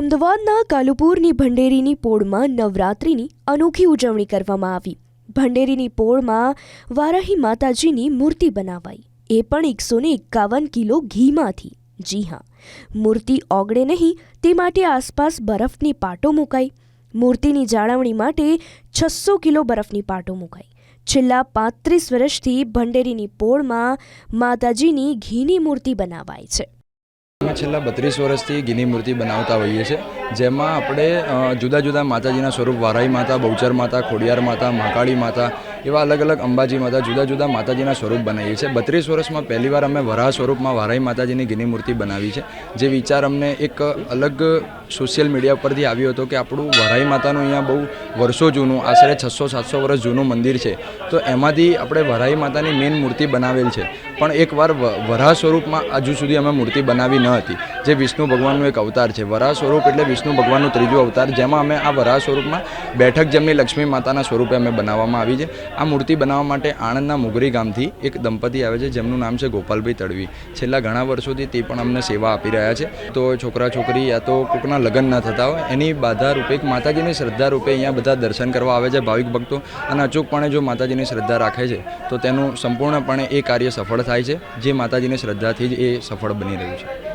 અમદાવાદના કાલુપુરની ભંડેરીની પોળમાં નવરાત્રિની અનોખી ઉજવણી કરવામાં આવી. ભંડેરીની પોળમાં વારાહી માતાજીની મૂર્તિ બનાવાઈ. એ પણ એકસો ને એકાવન કિલો ઘીમાંથી. જી હા, મૂર્તિ ઓગળે નહીં તે માટે આસપાસ બરફની પાટો મુકાઈ. મૂર્તિની જાળવણી માટે છસો કિલો બરફની પાટો મુકાઈ. છેલ્લા પાંત્રીસ વર્ષથી ભંડેરીની પોળમાં માતાજીની ઘીની મૂર્તિ બનાવાય છે. અમે છેલ્લા બત્રીસ વર્ષથી ગીની મૂર્તિ બનાવતા હોઈએ છીએ જેમાં આપણે જુદા જુદા માતાજીના સ્વરૂપ, વારાઈ માતા, બહુચર માતા, ખોડિયાર માતા, મહાકાળી માતા, એવા અલગ અલગ અંબાજી માતા જુદા જુદા માતાજીના સ્વરૂપ બનાવીએ છીએ. બત્રીસ વર્ષમાં પહેલીવાર અમે વરાહ સ્વરૂપમાં વારાઈ માતાજીની ગીની મૂર્તિ બનાવી છે, જે વિચાર અમને એક અલગ સોશિયલ મીડિયા પરથી આવ્યો હતો કે આપણું વરાઈ માતાનું અહીંયા બહુ વર્ષો જૂનું, આશરે છસો, સાતસો વર્ષ જૂનું મંદિર છે. તો એમાંથી આપણે વરાઈ માતાની મેઇન મૂર્તિ બનાવેલ છે. પણ એકવાર વરાહ સ્વરૂપમાં હજુ સુધી અમે મૂર્તિ બનાવી ન હતી. જે વિષ્ણુ ભગવાનનું એક અવતાર છે. વરાહ સ્વરૂપ એટલે વિષ્ણુ ભગવાનનું ત્રીજું અવતાર, જેમાં અમે આ વરાહ સ્વરૂપમાં બેઠક જેમની લક્ષ્મી માતાના સ્વરૂપે અમે બનાવવામાં આવી છે. આ મૂર્તિ બનાવવા માટે આણંદના મુગરી ગામથી એક દંપતી આવે છે, જેમનું નામ છે ગોપાલભાઈ તડવી. છેલ્લા ઘણા વર્ષોથી તે પણ અમને સેવા આપી રહ્યા છે. તો છોકરા છોકરી યા તો કોકના લગ્ન ન થતા હોય, એની બાધા રૂપે એક માતાજીની શ્રદ્ધા રૂપે અહીંયા બધા દર્શન કરવા આવે છે ભાવિક ભક્તો. અને અચૂકપણે જો માતાજીની શ્રદ્ધા રાખે છે, તો તેનું સંપૂર્ણપણે એ કાર્ય સફળ થાય છે, જે માતાજીની શ્રદ્ધાથી જ એ સફળ બની રહ્યું છે.